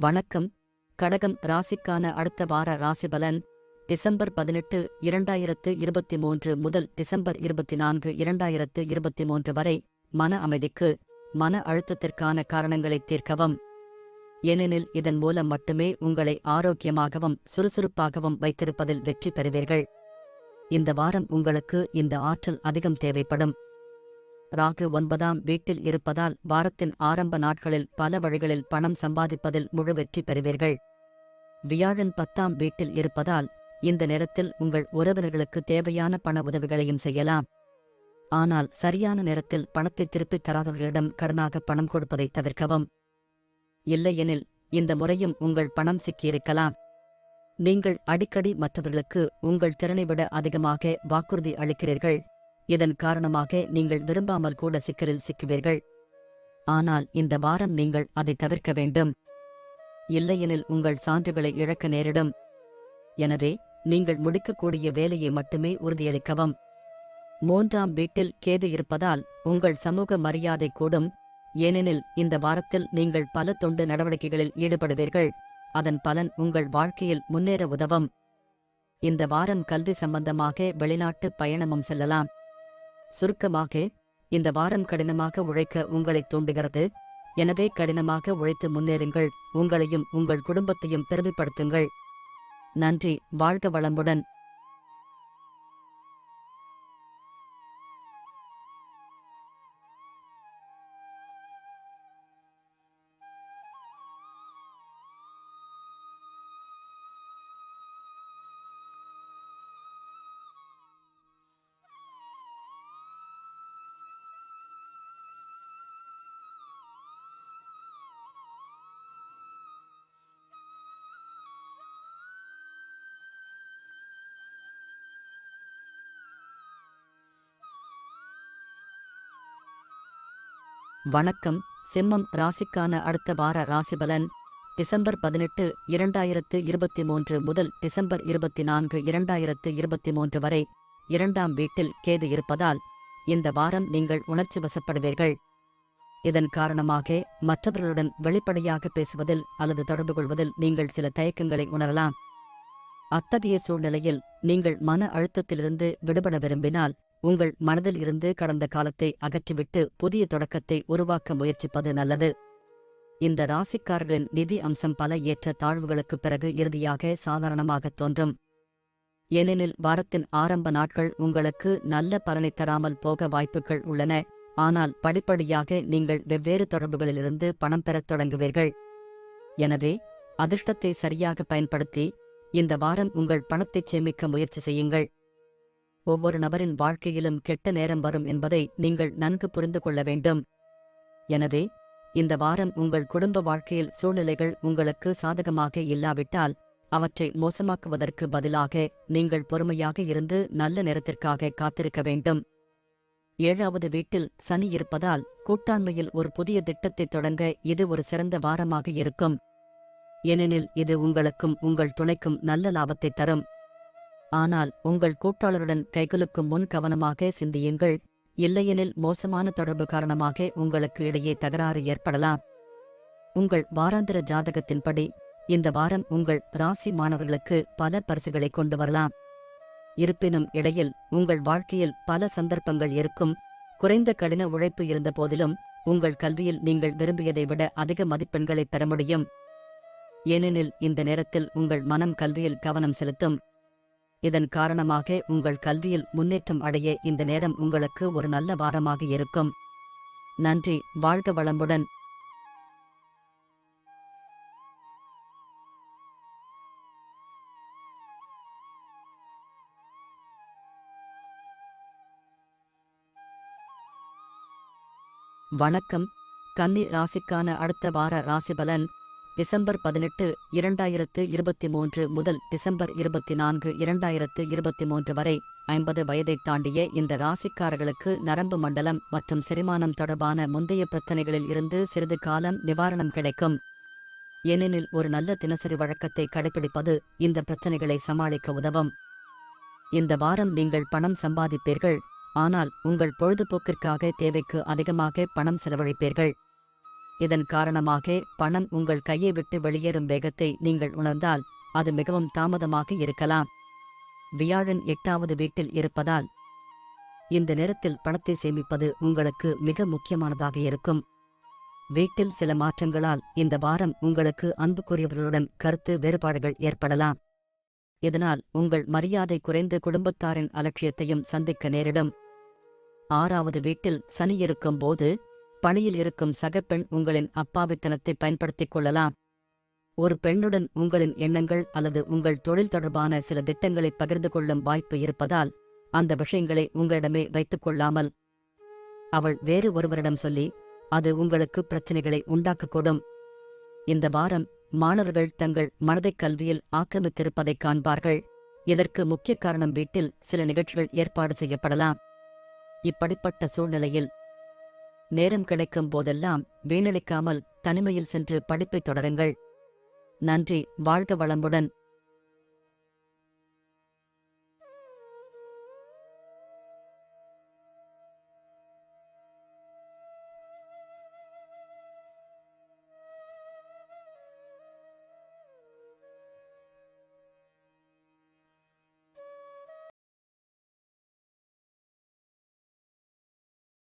வணக்கம். கடகம் ராசிக்கான அடுத்த வார ராசிபலன் டிசம்பர் பதினெட்டு இரண்டாயிரத்து இருபத்தி மூன்று முதல் டிசம்பர் இருபத்தி நான்கு இரண்டாயிரத்து இருபத்தி மூன்று வரை மன அமைதிக்கு மன அழுத்தத்திற்கான காரணங்களை தீர்க்கவும். ஏனெனில் இதன் மூலம் மட்டுமே உங்களை ஆரோக்கியமாகவும் சுறுசுறுப்பாகவும் வைத்திருப்பதில் வெற்றி பெறுவீர்கள். இந்த வாரம் உங்களுக்கு இந்த ஆற்றல் அதிகம் தேவைப்படும். ராகு ஒன்பதாம் வீட்டில் இருப்பதால் வாரத்தின் ஆரம்ப நாட்களில் பல வழிகளில் பணம் சம்பாதிப்பதில் முழு வெற்றி பெறுவீர்கள். வியாழன் பத்தாம் வீட்டில் இருப்பதால் இந்த நேரத்தில் உங்கள் உறவினர்களுக்கு தேவையான பண உதவிகளையும் செய்யலாம். ஆனால் சரியான நேரத்தில் பணத்தை திருப்பித் தராதவர்களிடம் கடனாக பணம் கொடுப்பதை தவிர்க்கவும். இல்லையெனில் இந்த முறையும் உங்கள் பணம் சிக்கியிருக்கலாம். நீங்கள் அடிக்கடி மற்றவர்களுக்கு உங்கள் திறனை விட அதிகமாக வாக்குறுதி அளிக்கிறீர்கள். இதன் காரணமாக நீங்கள் விரும்பாமல் கூட சிக்கலில் சிக்குவீர்கள். ஆனால் இந்த வாரம் நீங்கள் அதை தவிர்க்க வேண்டும். இல்லையெனில் உங்கள் சான்றுகளை இழக்க நேரிடும். எனவே நீங்கள் முடிக்கக்கூடிய வேலையை மட்டுமே உறுதியளிக்கவும். மூன்றாம் வீட்டில் கேது இருப்பதால் உங்கள் சமூக மரியாதை கூடும். ஏனெனில் இந்த வாரத்தில் நீங்கள் பல தொண்டு நடவடிக்கைகளில் ஈடுபடுவீர்கள். அதன் பலன் உங்கள் வாழ்க்கையில் முன்னேற உதவும். இந்த வாரம் கல்வி சம்பந்தமாக வெளிநாட்டு பயணமும் செல்லலாம். சுருக்கமாக இந்த வாரம் கடினமாக உழைக்க உங்களை தூண்டுகிறது. எனவே கடினமாக உழைத்து முன்னேறுங்கள். உங்களையும் உங்கள் குடும்பத்தையும் பெருமைப்படுத்துங்கள். நன்றி. வாழ்க வளமுடன். வணக்கம். சிம்மம் ராசிக்கான அடுத்த வார ராசிபலன் டிசம்பர் பதினெட்டு இரண்டாயிரத்து இருபத்தி மூன்று முதல் டிசம்பர் இருபத்தி நான்கு இரண்டாயிரத்து இருபத்தி மூன்று வரை இரண்டாம் வீட்டில் கேது இருப்பதால் இந்த வாரம் நீங்கள் உணர்ச்சி வசப்படுவீர்கள். இதன் காரணமாக மற்றவர்களுடன் வெளிப்படையாக பேசுவதில் அல்லது தொடர்பு கொள்வதில் நீங்கள் சில தயக்கங்களை உணரலாம். அத்தகைய சூழ்நிலையில் நீங்கள் மன அழுத்தத்திலிருந்து விடுபட விரும்பினால் உங்கள் மனதில் இருந்து கடந்த காலத்தை அகற்றிவிட்டு புதிய தொடக்கத்தை உருவாக்க முயற்சிப்பது நல்லது. இந்த ராசிக்காரர்களின் நிதி அம்சம் பல ஏற்ற தாழ்வுகளுக்குப் பிறகு இறுதியாக சாதாரணமாகத் தோன்றும். ஏனெனில் வாரத்தின் ஆரம்ப நாட்கள் உங்களுக்கு நல்ல பலனை தராமல் போக வாய்ப்புகள் உள்ளன. ஆனால் படிப்படியாக நீங்கள் வெவ்வேறு தொடர்புகளிலிருந்து பணம் பெறத் தொடங்குவீர்கள். எனவே அதிர்ஷ்டத்தை சரியாக பயன்படுத்தி இந்த வாரம் உங்கள் பணத்தைச் சேமிக்க முயற்சி செய்யுங்கள். ஒவ்வொரு நபரின் வாழ்க்கையிலும் கெட்ட நேரம் வரும் என்பதை நீங்கள் நன்கு புரிந்து கொள்ள வேண்டும். எனவே இந்த வாரம் உங்கள் குடும்ப வாழ்க்கையில் சூழ்நிலைகள் உங்களுக்கு சாதகமாக இல்லாவிட்டால் அவற்றை மோசமாக்குவதற்கு பதிலாக நீங்கள் பொறுமையாக இருந்து நல்ல நேரத்திற்காக காத்திருக்க வேண்டும். ஏழாவது வீட்டில் சனி இருப்பதால் கூட்டாண்மையில் ஒரு புதிய திட்டத்தை தொடங்க இது ஒரு சிறந்த வாரமாக இருக்கும். ஏனெனில் இது உங்களுக்கும் உங்கள் துணைக்கும் நல்ல லாபத்தை தரும். ஆனால் உங்கள் கூட்டாளருடன் கைகளுக்கு முன் கவனமாக சிந்தியுங்கள். இல்லையெனில் மோசமான தொடர்பு காரணமாக உங்களுக்கு இடையே தகராறு ஏற்படலாம். உங்கள் வாராந்திர ஜாதகத்தின்படி இந்த வாரம் உங்கள் ராசி மாணவர்களுக்கு பல பரிசுகளை கொண்டு வரலாம். இருப்பினும் இடையில் உங்கள் வாழ்க்கையில் பல சந்தர்ப்பங்கள் இருக்கும். குறைந்த கடின உழைப்பு இருந்த போதிலும் உங்கள் கல்வியில் நீங்கள் விரும்பியதை விட அதிக மதிப்பெண்களை பெற முடியும். ஏனெனில் இந்த நேரத்தில் உங்கள் மனம் கல்வியில் கவனம் செலுத்தும். இதன் காரணமாக உங்கள் கல்வியில் முன்னேற்றம் அடைய இந்த நேரம் உங்களுக்கு ஒரு நல்ல வாரமாக இருக்கும். நன்றி வாழ்க வளமுடன். வணக்கம். கன்னி ராசிக்கான அடுத்த வார ராசிபலன் டிசம்பர் பதினெட்டு இரண்டாயிரத்து இருபத்தி மூன்று முதல் டிசம்பர் இருபத்தி நான்கு இரண்டாயிரத்து இருபத்தி மூன்று வரை ஐம்பது வயதைத் தாண்டிய இந்த ராசிக்காரர்களுக்கு நரம்பு மண்டலம் மற்றும் செரிமானம் தொடர்பான முந்தைய பிரச்சனைகளில் இருந்து சிறிது காலம் நிவாரணம் கிடைக்கும். ஏனெனில் ஒரு நல்ல தினசரி வழக்கத்தை கடைபிடிப்பது இந்த பிரச்சனைகளை சமாளிக்க உதவும். இந்த வாரம் நீங்கள் பணம் சம்பாதிப்பீர்கள் ஆனால் உங்கள் பொழுதுபோக்கிற்காக தேவைக்கு அதிகமாக பணம் செலவழிப்பீர்கள். இதன் காரணமாக பணம் உங்கள் கையை விட்டு வெளியேறும் வேகத்தை நீங்கள் உணர்ந்தால் அது மிகவும் தாமதமாக இருக்கலாம். வியாழன் எட்டாவது வீட்டில் இருப்பதால் இந்த நேரத்தில் பணத்தை சேமிப்பது உங்களுக்கு மிக முக்கியமானதாக இருக்கும். வீட்டில் சில மாற்றங்களால் இந்த வாரம் உங்களுக்கு அன்புக்குரியவர்களுடன் கருத்து வேறுபாடுகள் ஏற்படலாம். இதனால் உங்கள் மரியாதை குறைந்து குடும்பத்தாரின் அலட்சியத்தையும் சந்திக்க நேரிடும். ஆறாவது வீட்டில் சனி இருக்கும் போது பணியில் இருக்கும் சகப்பெண் உங்களின் அப்பாவித்தனத்தை பயன்படுத்திக் கொள்ளலாம். ஒரு பெண்ணுடன் உங்களின் எண்ணங்கள் அல்லது உங்கள் தொழில் தொடர்பான சில திட்டங்களை பகிர்ந்து கொள்ளும் வாய்ப்பு இருப்பதால் அந்த விஷயங்களை உங்களிடமே வைத்துக் கொள்ளாமல் அவள் வேறு ஒருவரிடம் சொல்லி அது உங்களுக்கு பிரச்சனைகளை உண்டாக்கக்கூடும் இந்த வாரம் மாணவர்கள் தங்கள் மனதைக் கல்வியில் ஆக்கிரமித்திருப்பதைக் காண்பார்கள். இதற்கு முக்கிய காரணம் வீட்டில் சில நிகழ்ச்சிகள் ஏற்பாடு செய்யப்படலாம். இப்படிப்பட்ட சூழ்நிலையில் நேரம் கிடைக்கும் போதெல்லாம் வீணடிக்காமல் தனிமையில் சென்று படிப்பைத் தொடருங்கள். நன்றி வாழ்க வளமுடன்.